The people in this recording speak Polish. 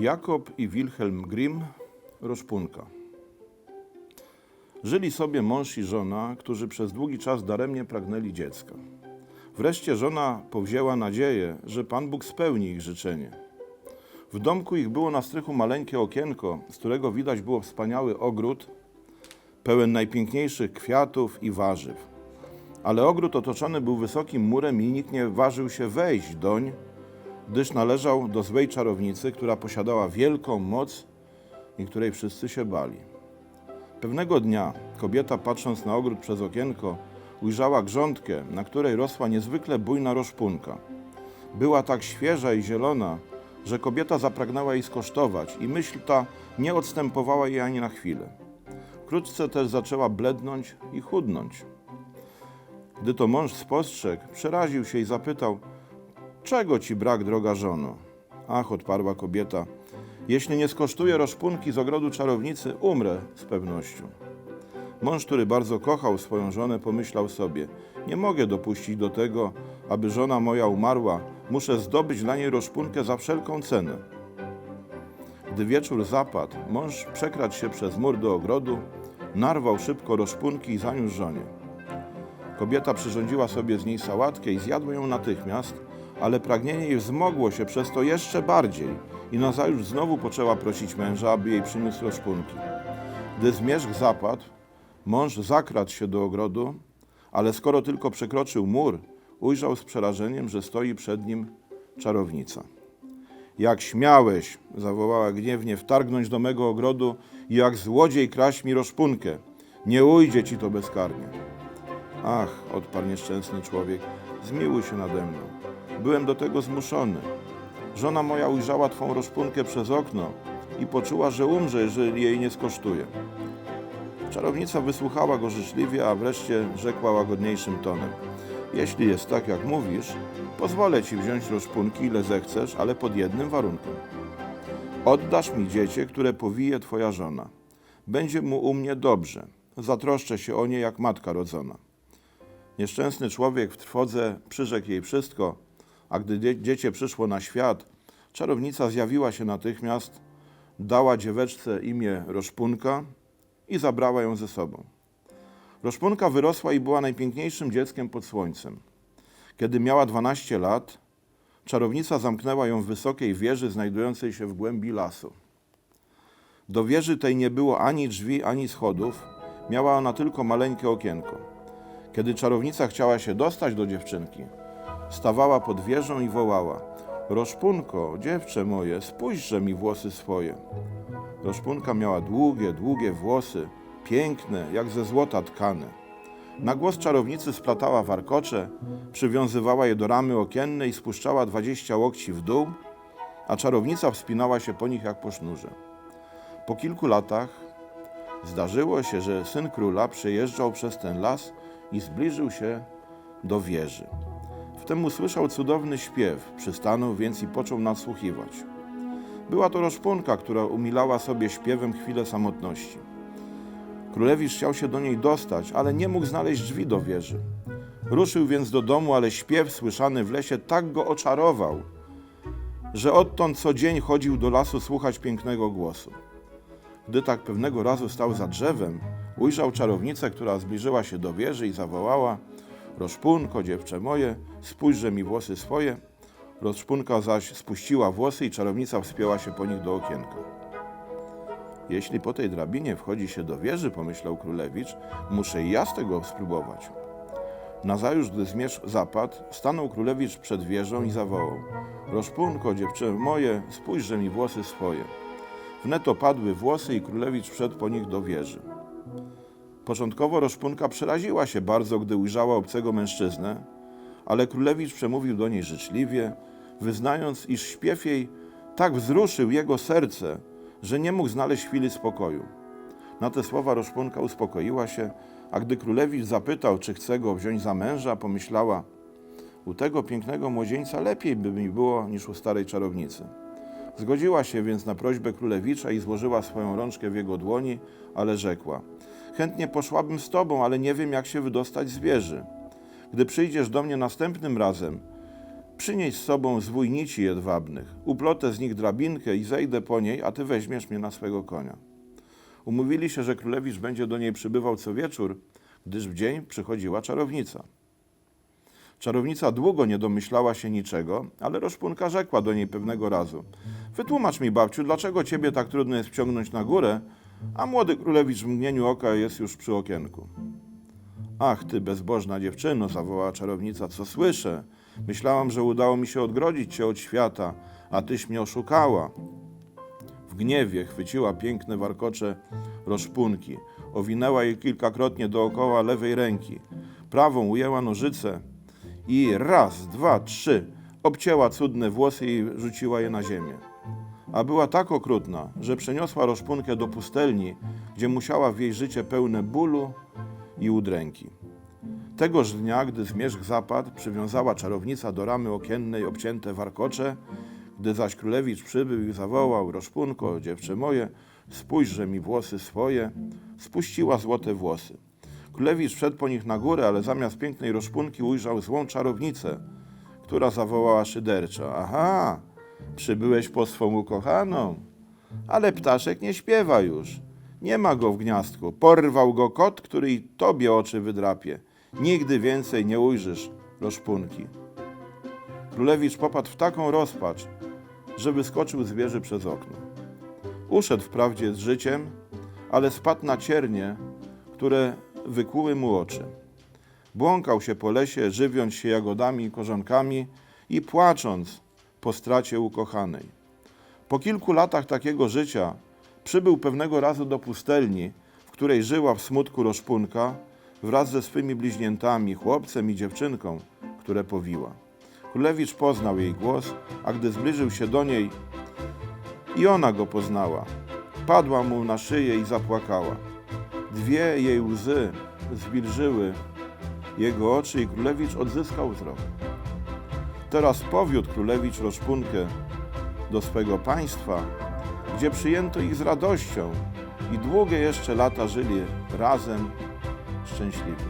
Jakob i Wilhelm Grimm, Roszpunka. Żyli sobie mąż i żona, którzy przez długi czas daremnie pragnęli dziecka. Wreszcie żona powzięła nadzieję, że Pan Bóg spełni ich życzenie. W domku ich było na strychu maleńkie okienko, z którego widać było wspaniały ogród, pełen najpiękniejszych kwiatów i warzyw. Ale ogród otoczony był wysokim murem i nikt nie ważył się wejść doń, gdyż należał do złej czarownicy, która posiadała wielką moc i której wszyscy się bali. Pewnego dnia kobieta, patrząc na ogród przez okienko, ujrzała grządkę, na której rosła niezwykle bujna roszpunka. Była tak świeża i zielona, że kobieta zapragnęła jej skosztować i myśl ta nie odstępowała jej ani na chwilę. Wkrótce też zaczęła blednąć i chudnąć. Gdy to mąż spostrzegł, przeraził się i zapytał: Czego ci brak, droga żono? Ach, odparła kobieta, jeśli nie skosztuję roszpunki z ogrodu czarownicy, umrę z pewnością. Mąż, który bardzo kochał swoją żonę, pomyślał sobie: Nie mogę dopuścić do tego, aby żona moja umarła, muszę zdobyć dla niej roszpunkę za wszelką cenę. Gdy wieczór zapadł, mąż przekradł się przez mur do ogrodu, narwał szybko roszpunki i zaniósł żonie. Kobieta przyrządziła sobie z niej sałatkę i zjadła ją natychmiast, ale pragnienie jej wzmogło się przez to jeszcze bardziej i nazajutrz znowu poczęła prosić męża, aby jej przyniósł roszpunki. Gdy zmierzch zapadł, mąż zakradł się do ogrodu, ale skoro tylko przekroczył mur, ujrzał z przerażeniem, że stoi przed nim czarownica. Jak śmiałeś, zawołała gniewnie, wtargnąć do mego ogrodu i jak złodziej kraść mi roszpunkę. Nie ujdzie ci to bezkarnie. Ach, odparł nieszczęsny człowiek, zmiłuj się nade mną. Byłem do tego zmuszony. Żona moja ujrzała twą roszpunkę przez okno i poczuła, że umrze, jeżeli jej nie skosztuje. Czarownica wysłuchała go życzliwie, a wreszcie rzekła łagodniejszym tonem. Jeśli jest tak, jak mówisz, pozwolę ci wziąć roszpunki, ile zechcesz, ale pod jednym warunkiem. Oddasz mi dziecię, które powije twoja żona. Będzie mu u mnie dobrze. Zatroszczę się o nie jak matka rodzona. Nieszczęsny człowiek w trwodze przyrzekł jej wszystko, a gdy dzie- dziecię przyszło na świat, czarownica zjawiła się natychmiast, dała dzieweczce imię Roszpunka i zabrała ją ze sobą. Roszpunka wyrosła i była najpiękniejszym dzieckiem pod słońcem. Kiedy miała 12 lat, czarownica zamknęła ją w wysokiej wieży znajdującej się w głębi lasu. Do wieży tej nie było ani drzwi, ani schodów, miała ona tylko maleńkie okienko. Kiedy czarownica chciała się dostać do dziewczynki, stawała pod wieżą i wołała: Roszpunko, dziewczę moje, spójrzże mi włosy swoje. Roszpunka miała długie, długie włosy, piękne, jak ze złota tkane. Na głos czarownicy splatała warkocze, przywiązywała je do ramy okiennej i spuszczała dwadzieścia łokci w dół, a czarownica wspinała się po nich jak po sznurze. Po kilku latach zdarzyło się, że syn króla przejeżdżał przez ten las i zbliżył się do wieży. Wtem usłyszał cudowny śpiew, przystanął więc i począł nadsłuchiwać. Była to roszpunka, która umilała sobie śpiewem chwilę samotności. Królewicz chciał się do niej dostać, ale nie mógł znaleźć drzwi do wieży. Ruszył więc do domu, ale śpiew słyszany w lesie tak go oczarował, że odtąd co dzień chodził do lasu słuchać pięknego głosu. Gdy tak pewnego razu stał za drzewem, ujrzał czarownicę, która zbliżyła się do wieży i zawołała: Roszpunko, dziewczę moje, spójrzże mi włosy swoje. Roszpunka zaś spuściła włosy i czarownica wspięła się po nich do okienka. Jeśli po tej drabinie wchodzi się do wieży, pomyślał królewicz, muszę i ja z tego spróbować. Nazajutrz, gdy zmierzch zapadł, stanął królewicz przed wieżą i zawołał: Roszpunko, dziewczę moje, spójrzże mi włosy swoje. Wnet opadły włosy i królewicz wszedł po nich do wieży. Początkowo Roszpunka przeraziła się bardzo, gdy ujrzała obcego mężczyznę, ale królewicz przemówił do niej życzliwie, wyznając, iż śpiew jej tak wzruszył jego serce, że nie mógł znaleźć chwili spokoju. Na te słowa Roszpunka uspokoiła się, a gdy królewicz zapytał, czy chce go wziąć za męża, pomyślała, u tego pięknego młodzieńca lepiej by mi było niż u starej czarownicy. Zgodziła się więc na prośbę królewicza i złożyła swoją rączkę w jego dłoni, ale rzekła: Chętnie poszłabym z tobą, ale nie wiem, jak się wydostać z wieży. Gdy przyjdziesz do mnie następnym razem, Przynieś z sobą zwój nici jedwabnych, uplotę z nich drabinkę i zejdę po niej, a ty weźmiesz mnie na swego konia. Umówili się, że królewicz będzie do niej przybywał co wieczór, gdyż w dzień przychodziła czarownica. Czarownica długo nie domyślała się niczego, ale Roszpunka rzekła do niej pewnego razu: Wytłumacz mi, babciu, dlaczego ciebie tak trudno jest wciągnąć na górę, a młody królewicz w mgnieniu oka jest już przy okienku. Ach, ty bezbożna dziewczyno, zawołała czarownica, co słyszę? Myślałam, że udało mi się odgrodzić cię od świata, a tyś mnie oszukała. W gniewie chwyciła piękne warkocze roszpunki, owinęła je kilkakrotnie dookoła lewej ręki, prawą ujęła nożyce i raz, dwa, trzy obcięła cudne włosy i rzuciła je na ziemię. A była tak okrutna, że przeniosła roszpunkę do pustelni, gdzie musiała wieść życie pełne bólu i udręki. Tegoż dnia, gdy zmierzch zapadł, przywiązała czarownica do ramy okiennej obcięte warkocze, gdy zaś królewicz przybył i zawołał, Roszpunko, dziewczę moje, spójrzże mi włosy swoje, spuściła złote włosy. Królewicz wszedł po nich na górę, ale zamiast pięknej roszpunki ujrzał złą czarownicę, która zawołała szyderczo, aha, przybyłeś po swą ukochaną, ale ptaszek nie śpiewa już. Nie ma go w gniazdku. Porwał go kot, który i tobie oczy wydrapie. Nigdy więcej nie ujrzysz roszpunki. Królewicz popadł w taką rozpacz, że wyskoczył z wieży przez okno. Uszedł wprawdzie z życiem, ale spadł na ciernie, które wykłuły mu oczy. Błąkał się po lesie, żywiąc się jagodami i korzonkami i płacząc po stracie ukochanej. Po kilku latach takiego życia przybył pewnego razu do pustelni, w której żyła w smutku roszpunka wraz ze swymi bliźniętami, chłopcem i dziewczynką, które powiła. Królewicz poznał jej głos, a gdy zbliżył się do niej, i ona go poznała. Padła mu na szyję i zapłakała. Dwie jej łzy zwilżyły jego oczy i królewicz odzyskał wzrok. Teraz powiódł królewicz Roszpunkę do swego państwa, gdzie przyjęto ich z radością i długie jeszcze lata żyli razem szczęśliwi.